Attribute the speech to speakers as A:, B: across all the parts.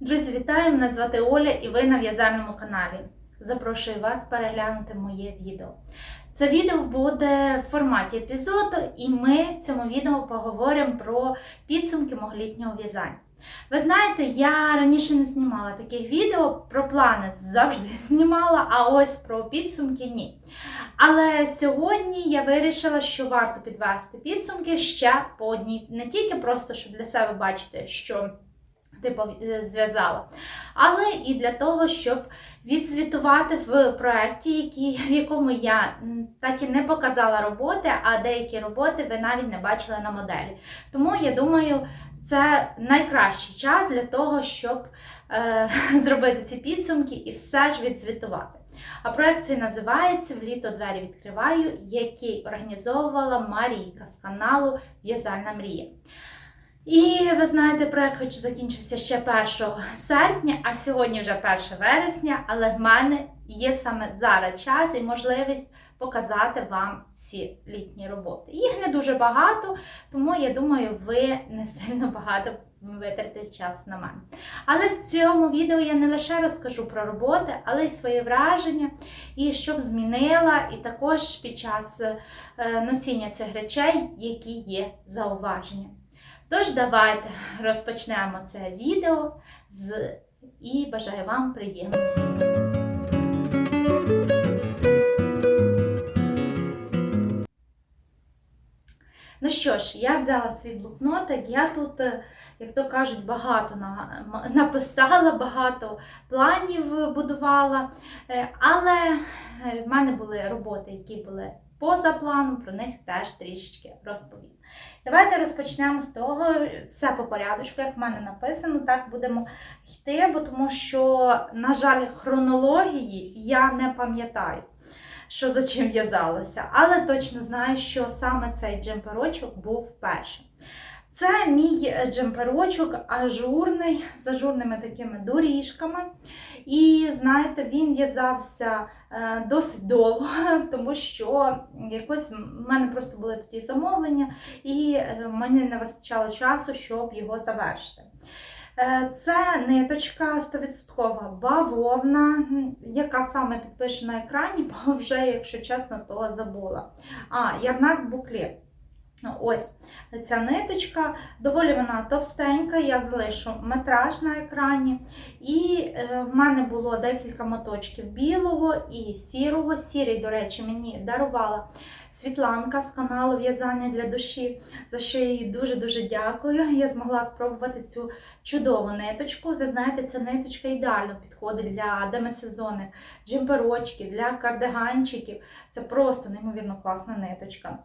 A: Друзі, вітаю! Мене звати Оля і ви на в'язальному каналі. Запрошую вас переглянути моє відео. Це відео буде в форматі епізоду, і ми в цьому відео поговоримо про підсумки мого літнього в'язання. Ви знаєте, я раніше не знімала таких відео, про плани завжди знімала, а ось про підсумки ні. Але сьогодні я вирішила, що варто підвести підсумки ще по одній, не тільки просто, щоб для себе бачити, що типу зв'язала, але і для того, щоб відзвітувати в проєкті, в якому я так і не показала роботи, а деякі роботи ви навіть не бачили на моделі. Тому я думаю, це найкращий час для того, щоб е, зробити ці підсумки і все ж відзвітувати. А проект цей називається В літо двері відкриваю, який організовувала Марійка з каналу В'язальна мрія. І ви знаєте, проект хоч закінчився ще 1 серпня, а сьогодні вже 1 вересня, але в мене є саме зараз час і можливість показати вам всі літні роботи. Їх не дуже багато, тому я думаю, ви не сильно багато витратите часу на мене. Але в цьому відео я не лише розкажу про роботи, але й свої враження, і щоб змінила, і також під час е, носіння цих речей, які є зауваження. Тож, давайте розпочнемо це відео з і бажаю вам приємного. Ну що ж, я взяла свій блокнотик, я тут, е, як то кажуть, багато написала, багато планів будувала, е, але е, в мене були роботи, які були поза планом, про них теж трішечки розповім. Давайте розпочнемо з того, все по порядочку, як в мене написано, так будемо йти, бо тому що, на жаль, хронології я не пам'ятаю, що за чим в'язалося, але точно знаю, що саме цей джемперочок був першим. Це мій джемперочок ажурний, з ажурними такими доріжками. І знаєте, він в'язався е, досить довго, тому що якось в мене просто були тоді замовлення, і е, мені не вистачало часу, щоб його завершити. Е, це ниточка 100% бавовна, яка саме підпише на екрані, бо вже, якщо чесно, то забула. А, ярнард буклет. Ось ця ниточка, доволі вона товстенька, я залишу метраж на екрані. І е, в мене було декілька моточків білого і сірого. Сірий, до речі, мені дарувала Світланка з каналу В'язання для душі, за що я їй дуже-дуже дякую. Я змогла спробувати цю чудову ниточку. Ви знаєте, ця ниточка ідеально підходить для демисезонних джемперочків, для кардиганчиків. Це просто неймовірно класна ниточка.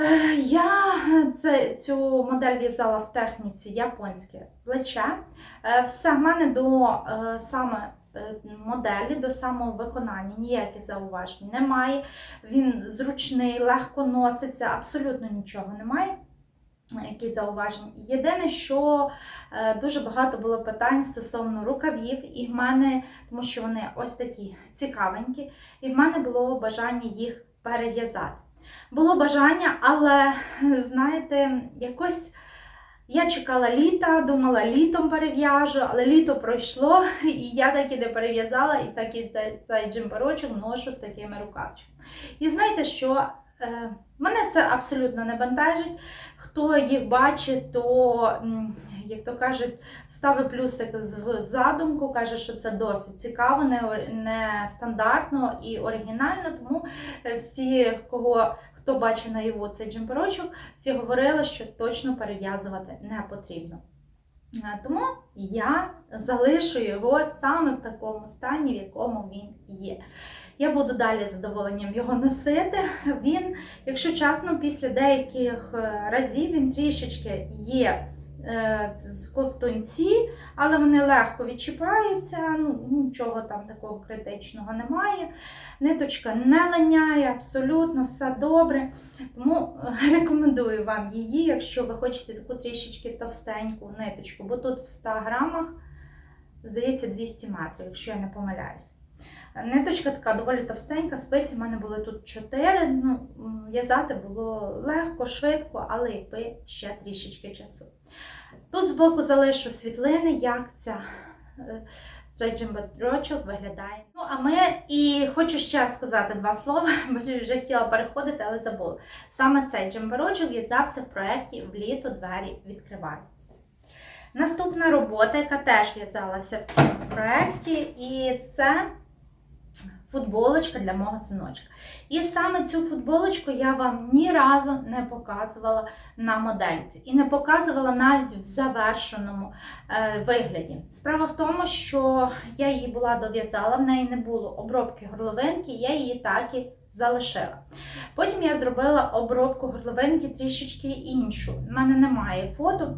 A: Е, я це, цю модель в'язала в техніці японське плече. Е, все в мене до е, саме моделі, до самого виконання ніяких зауважень немає. Він зручний, легко носиться, абсолютно нічого немає. Які зауваження. Єдине, що дуже багато було питань стосовно рукавів, і в мене, тому що вони ось такі цікавенькі, і в мене було бажання їх перев'язати. Було бажання, але, знаєте, якось я чекала літа, думала, літом перев'яжу, але літо пройшло, і я так і не перев'язала, і так і цей джимперочок ношу з такими рукавчиками. І знаєте, що е, мене це абсолютно не бентежить. Хто їх бачить, то як то кажуть, ставить плюсик в задумку, каже, що це досить цікаво, не стандартно і оригінально. Тому е, всі, кого хто бачив на його цей джемперочок, всі говорили, що точно перев'язувати не потрібно. Е, тому я залишу його саме в такому стані, в якому він є. Я буду далі задоволенням його носити. Він, якщо чесно, після деяких е, разів він трішечки є з ковтунці, але вони легко відчіпаються, ну, нічого там такого критичного немає. Ниточка не линяє, абсолютно все добре. Тому рекомендую вам її, якщо ви хочете таку трішечки товстеньку ниточку, бо тут в 100 грамах, здається, 200 метрів, якщо я не помиляюсь. Ниточка така доволі товстенька, спиці в мене були тут 4. Ну, в'язати було легко, швидко, але якби ще трішечки часу. Тут збоку залишу світлини, як ця, е, цей джембадрочок виглядає. Ну, а ми і хочу ще сказати два слова, бо вже хотіла переходити, але забула. Саме цей джембарочок в'язався в проєкті Вліто двері відкриваю. Наступна робота, яка теж в'язалася в цьому проєкті, і це футболочка для мого синочка. І саме цю футболочку я вам ні разу не показувала на модельці і не показувала навіть в завершеному е, вигляді. Справа в тому, що я її була дов'язала, в неї не було обробки горловинки, я її так і залишила. Потім я зробила обробку горловинки трішечки іншу. У мене немає фото.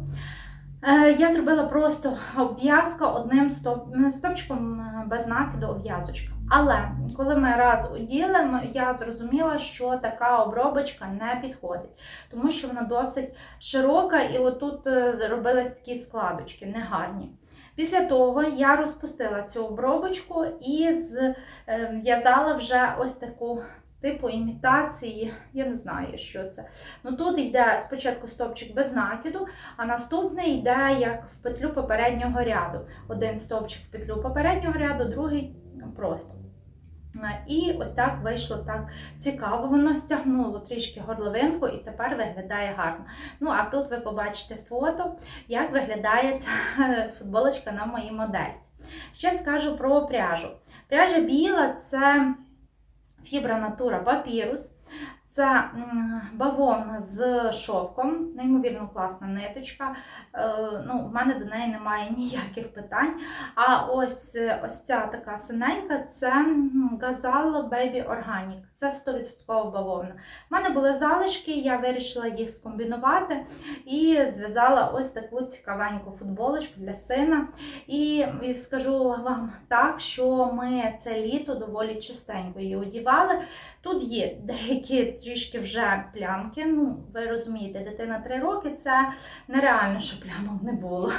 A: Е, Я зробила просто обв'язка одним стоп, стопчиком е, без накиду обв'язочка. Але коли ми раз уділимо, я зрозуміла, що така обробочка не підходить, тому що вона досить широка, і отут е, зробились такі складочки, негарні. Після того я розпустила цю обробочку і з- е, вже ось таку типу імітації. Я не знаю, що це. Ну тут йде спочатку стопчик без накиду, а наступний йде як в петлю попереднього ряду. Один стовпчик в петлю попереднього ряду, другий просто. І ось так вийшло так цікаво. Воно стягнуло трішки горловинку і тепер виглядає гарно. Ну, а тут ви побачите фото, як виглядає ця футболочка на моїй модельці. Ще скажу про пряжу. Пряжа біла це фібра натура папірус. Це бавовна з шовком, неймовірно класна ниточка. Е, ну, в мене до неї немає ніяких питань. А ось, ось ця така синенька це Gazal Baby Organic. Це 100% бавовна. У мене були залишки, я вирішила їх скомбінувати і зв'язала ось таку цікавеньку футболочку для сина. І, і скажу вам так, що ми це літо доволі частенько її одівали. Тут є деякі трішки вже плямки. Ну, ви розумієте, дитина 3 роки це нереально, щоб плямок не було.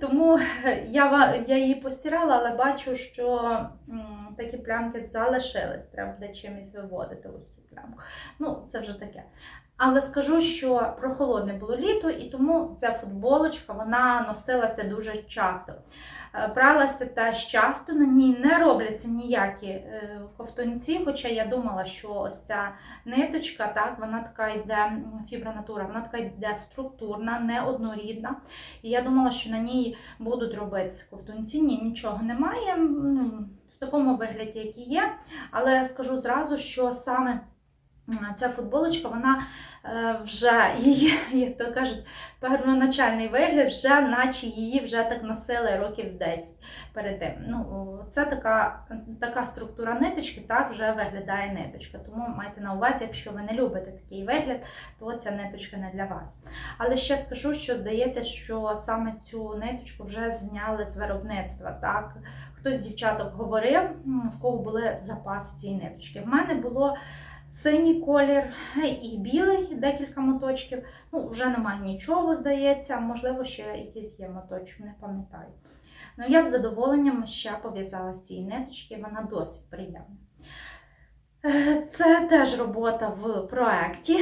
A: Тому я, я її постирала, але бачу, що м, такі плямки залишились. Треба буде чимось виводити ось цю плямку. Ну, це вже таке. Але скажу, що прохолодне було літо, і тому ця футболочка вона носилася дуже часто. Е, Пралася теж часто, на ній не робляться ніякі е, ковтунці, хоча я думала, що ось ця ниточка, так, вона така йде м, фібра натура, вона така йде структурна, не однорідна. І я думала, що на ній будуть робитися ковтунці. Ні, нічого немає. В такому вигляді, який є. Але скажу зразу, що саме ця футболочка, вона е, вже її, як то кажуть, первоначальний вигляд, вже наче її вже так носили років з 10 перед тим. Ну, це така, така структура ниточки, так вже виглядає ниточка. Тому майте на увазі, якщо ви не любите такий вигляд, то ця ниточка не для вас. Але ще скажу, що здається, що саме цю ниточку вже зняли з виробництва. Так? Хтось з дівчаток говорив, в кого були запаси цієї ниточки. В мене було синій колір і білий декілька моточків. Ну, вже немає нічого, здається. Можливо, ще якийсь є моточок, не пам'ятаю. Ну, я б з задоволенням ще пов'язала з цієї ниточки, вона досить приємна. Е, Це теж робота в проєкті,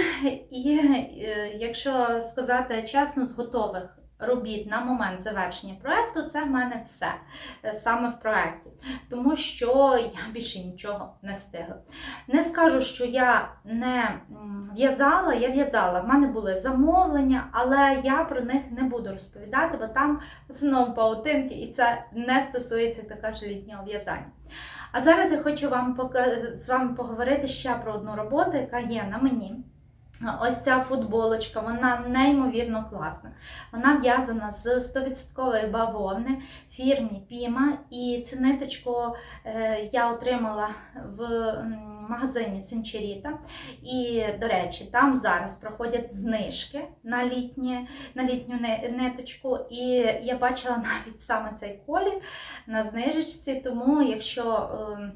A: і е, якщо сказати чесно, з готових робіт на момент завершення проєкту, це в мене все е, саме в проєкті, тому що я більше нічого не встигла. Не скажу, що я не в'язала, я в'язала. В мене були замовлення, але я про них не буду розповідати, бо там основному паутинки, і це не стосується як то літнього в'язання. А зараз я хочу вам з вами поговорити ще про одну роботу, яка є на мені. Ось ця футболочка, вона неймовірно класна. Вона в'язана з 100% бавовни фірмі Pima. І цю ниточку е, я отримала в магазині Сенчеріта. І, до речі, там зараз проходять знижки на, літні, на літню ниточку. І я бачила навіть саме цей колір на знижечці. Тому, якщо ем,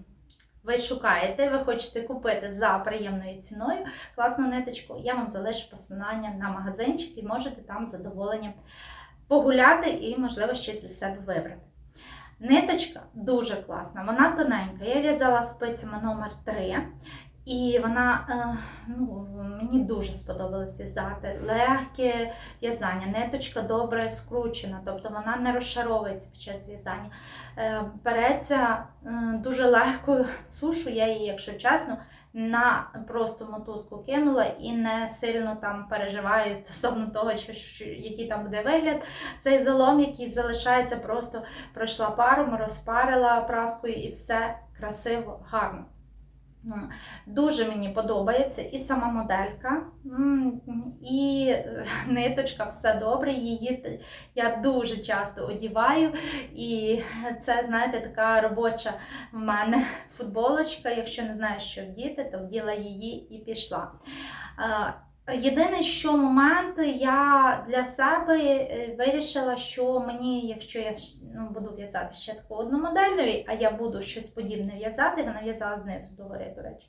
A: ви шукаєте, ви хочете купити за приємною ціною класну ниточку, я вам залишу посилання на магазинчик і можете там з задоволенням погуляти і, можливо, щось для себе вибрати. Ниточка дуже класна, вона тоненька. Я в'язала спицями номер 3 і вона е, ну, мені дуже сподобалось в'язати. Легке в'язання, ниточка добре скручена, тобто вона не розшаровується під час в'язання. Е, Береться е, дуже легко сушу, я її, якщо чесно, на просто мотузку кинула і не сильно там переживаю стосовно того, що, який там буде вигляд. Цей залом, який залишається, просто пройшла паром, розпарила праскою і все красиво, гарно. Дуже мені подобається і сама моделька, і е, ниточка, все добре. Її я дуже часто одіваю. І це, знаєте, така робоча в мене футболочка. Якщо не знаєш, що вдіти, то вділа її і пішла. Єдине, що момент я для себе е, вирішила, що мені, якщо я ну, буду в'язати ще таку одну модель, а я буду щось подібне в'язати, вона в'язала знизу догори, до речі,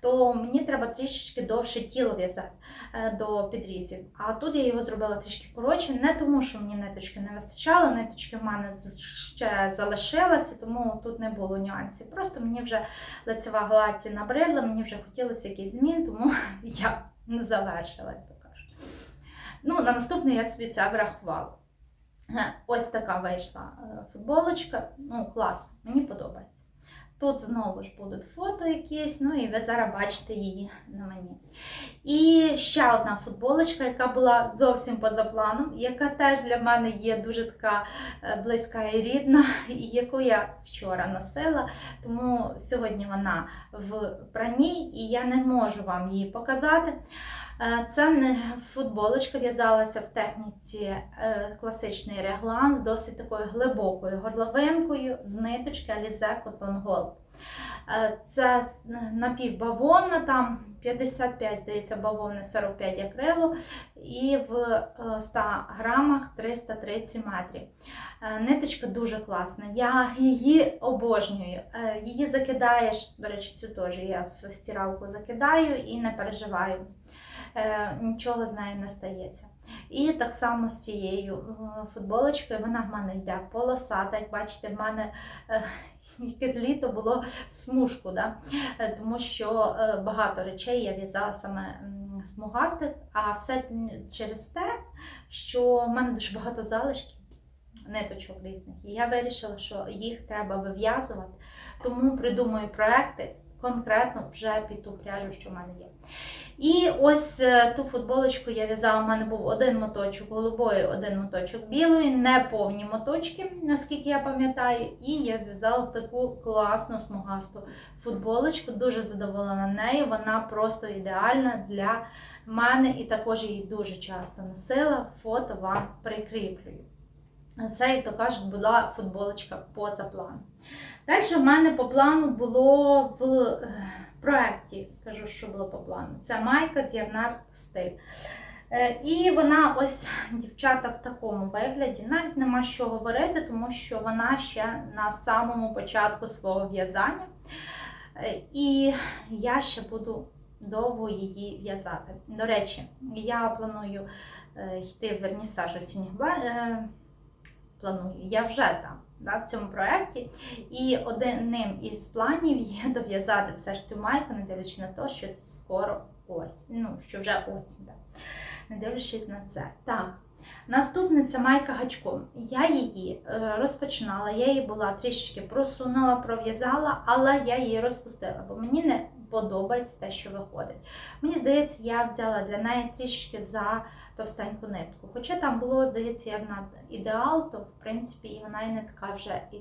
A: то мені треба трішечки довше тіло в'язати е, до підрізів. А тут я його зробила трішки коротше, не тому, що мені ниточки не вистачало, ниточки в мене ще залишилися, тому тут не було нюансів. Просто мені вже лицева гладь набридла, мені вже хотілося якийсь змін, тому я не завершила, як то кажуть. Ну, на наступний я собі це врахувала. Ось така вийшла е, футболочка. Ну, класно, мені подобається. Тут знову ж будуть фото якісь, ну і ви зараз бачите її на мені. І ще одна футболочка, яка була зовсім поза планом, яка теж для мене є дуже така е, близька і рідна, яку я вчора носила. Тому сьогодні вона в пранні, і я не можу вам її показати. Е, Це не футболочка в'язалася в техніці е, класичний реглан з досить такою глибокою горловинкою з ниточки Alize Cotton Gold. Е, Це напівбавовна, там 55, здається, бавовни 45 акрилу, і в е, 100 грамах 330 метрів. Е, Ниточка дуже класна. Я її обожнюю. Е, Її закидаєш, до речі, цю теж я в стиралку закидаю і не переживаю. Е, Нічого з нею не стається. І так само з цією е, футболочкою, вона в мене йде полосата. Як бачите, в мене е, якесь літо було в смужку, да? Е, тому що е, багато речей я в'язала саме смугастих, а все через те, що в мене дуже багато залишків. Ниточок різних. І я вирішила, що їх треба вив'язувати, тому придумую проекти конкретно вже під ту пряжу, що в мене є. І ось е, ту футболочку я в'язала. У мене був один моточок голубої, один моточок білої, не повні моточки, наскільки я пам'ятаю. І я зв'язала таку класну смугасту футболочку. Дуже задоволена нею. Вона просто ідеальна для мене і також її дуже часто носила. Фото вам прикріплюю. Це, як то кажуть, була футболочка поза планом. Далі в мене по плану було в е, проєкті, скажу, що було по плану. Це майка з Ярнар стиль. Е, І вона ось, дівчата, в такому вигляді. Навіть нема що говорити, тому що вона ще на самому початку свого в'язання. Е, І я ще буду довго її в'язати. До речі, я планую е, йти в вернісаж осінніх Планую, я вже там да, в цьому проєкті. І одним із планів є дов'язати все ж цю майку, не дивлячись на те, що це скоро осінь. Ну, що вже осінь. Да. Не дивлячись на це. Так. Наступне це майка гачком. Я її е, розпочинала, я її була трішечки просунула, пров'язала, але я її розпустила, бо мені не подобається те, що виходить. Мені здається, я взяла для неї трішечки за товстеньку нитку. Хоча там було, здається, як на ідеал, то в принципі і вона і не така вже і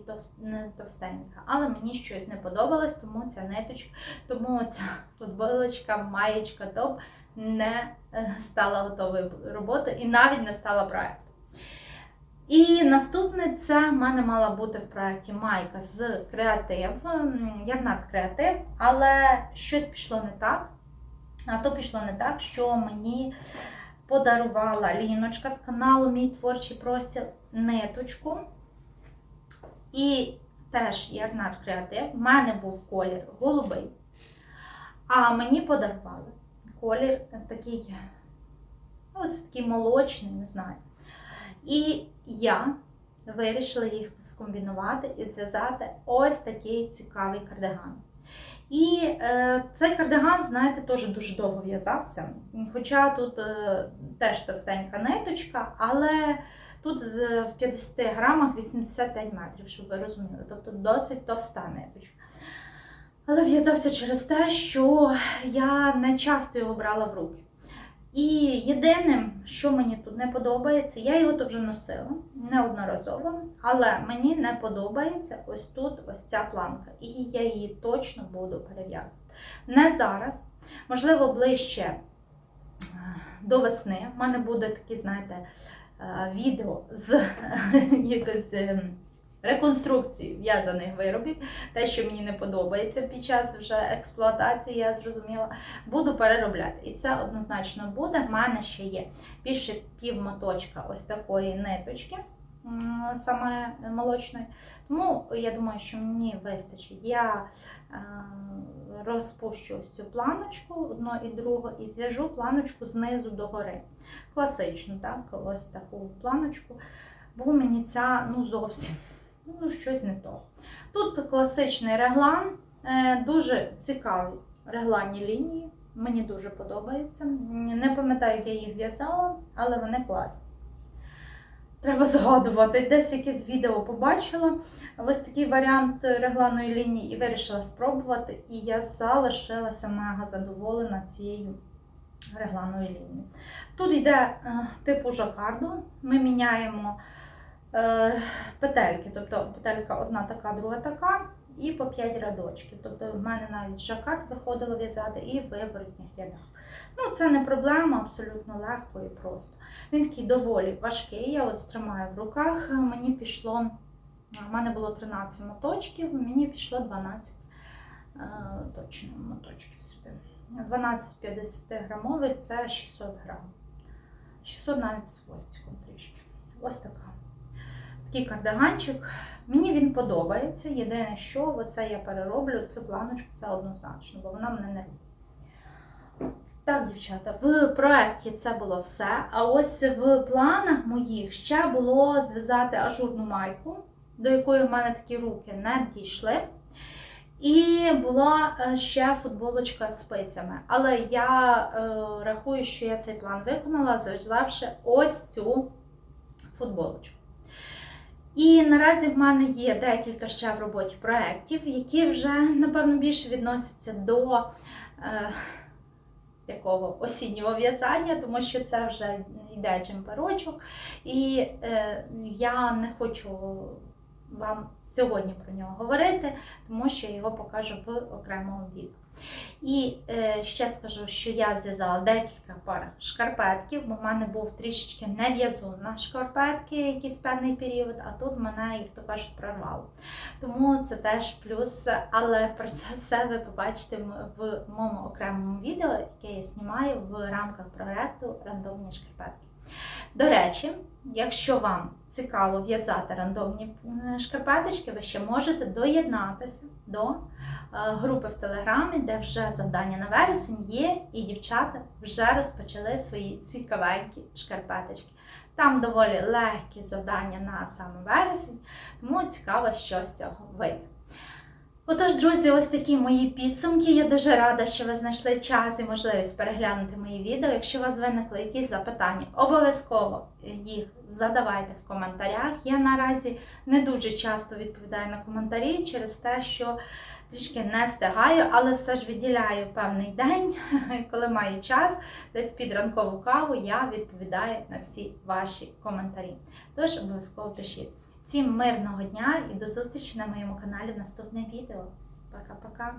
A: товстенька. Але мені щось не подобалось, тому ця ниточка, тому ця футболочка, маєчка, топ не е, стала готовою роботою і навіть не стала проектом. І наступне це в мене мала бути в проєкті майка з креатив, Ярнард креатив, але щось пішло не так. А то пішло не так, що мені подарувала Ліночка з каналу Мій творчий простір ниточку. І теж Ярнард креатив. В мене був колір голубий. А мені подарували колір такий, ось такий молочний, не знаю. І я вирішила їх скомбінувати і зв'язати ось такий цікавий кардиган. І е, цей кардиган, знаєте, теж дуже довго в'язався. Хоча тут е, теж товстенька ниточка, але тут з, в 50 грамах 85 метрів, щоб ви розуміли. Тобто досить товста ниточка. Але в'язався через те, що я не часто його брала в руки. І єдиним, що мені тут не подобається, я його тут вже носила неодноразово, але мені не подобається ось тут ось ця планка. І я її точно буду перев'язувати. Не зараз, можливо, ближче е, до весни. У мене буде такі, знаєте, е, відео з якось реконструкцією в'язаних виробів. Те, що мені не подобається під час вже експлуатації, я зрозуміла, буду переробляти. І це однозначно буде. В мене ще є більше пів моточка ось такої ниточки, саме молочної. Тому я думаю, що мені вистачить. Я е, розпущу ось цю планочку, одну і другу, і зв'яжу планочку знизу до гори. Класичну, так, ось таку планочку. Бо мені ця ну зовсім ну, щось не то. Тут класичний реглан, е, дуже цікаві регланні лінії. Мені дуже подобаються. Не пам'ятаю, як я їх в'язала, але вони класні. Треба згадувати. Десь якесь відео побачила. Ось такий варіант регланної лінії і вирішила спробувати. І я залишилася мега задоволена цією регланною лінією. Тут йде е, типу жакарду. Ми міняємо петельки. Тобто петелька одна така, друга така, і по 5 рядочків. Тобто в мене навіть жакард виходило в'язати і в виворотніх рядах. Ну, це не проблема, абсолютно легко і просто. Він такий доволі важкий. Я от тримаю в руках. Мені пішло, в мене було 13 моточків, мені пішло 12 е, точно моточків сюди. 12 50 грамових це 600 грам. 600 навіть з хвостиком трішки. Ось така. Такий кардиганчик. Мені він подобається. Єдине, що оце я перероблю цю планочку, це однозначно, бо вона мене не. Так, дівчата, в проєкті це було все. А ось в планах моїх ще було зв'язати ажурну майку, до якої в мене такі руки не дійшли. І була е, ще футболочка з спицями. Але я е, рахую, що я цей план виконала, зв'язавши ось цю футболочку. І наразі в мене є декілька ще в роботі проєктів, які вже, напевно, більше відносяться до е, якого осіннього в'язання, тому що це вже йде джемперочок. І е, я не хочу вам сьогодні про нього говорити, тому що я його покажу в окремому відео. І е, ще скажу, що я зв'язала декілька пар шкарпетків, бо в мене був трішечки нев'язу на шкарпетки якийсь певний період, а тут мене, як то кажуть, прорвало. Тому це теж плюс, але про це все ви побачите в моєму окремому відео, яке я знімаю в рамках проєкту Рандомні шкарпетки. До речі, якщо вам цікаво в'язати рандомні е, шкарпеточки, ви ще можете доєднатися до е, групи в Телеграмі, де вже завдання на вересень є, і дівчата вже розпочали свої цікавенькі шкарпеточки. Там доволі легкі завдання на саме вересень, тому цікаво, що з цього вийде. Отож, друзі, ось такі мої підсумки. Я дуже рада, що ви знайшли час і можливість переглянути мої відео. Якщо у вас виникли якісь запитання, обов'язково їх задавайте в коментарях. Я наразі не дуже часто відповідаю на коментарі через те, що трішки не встигаю, але все ж відділяю певний день, коли маю час, десь під ранкову каву я відповідаю на всі ваші коментарі. Тож обов'язково пишіть. Всім мирного дня і до зустрічі на моєму каналі в наступне відео. Пока-пока!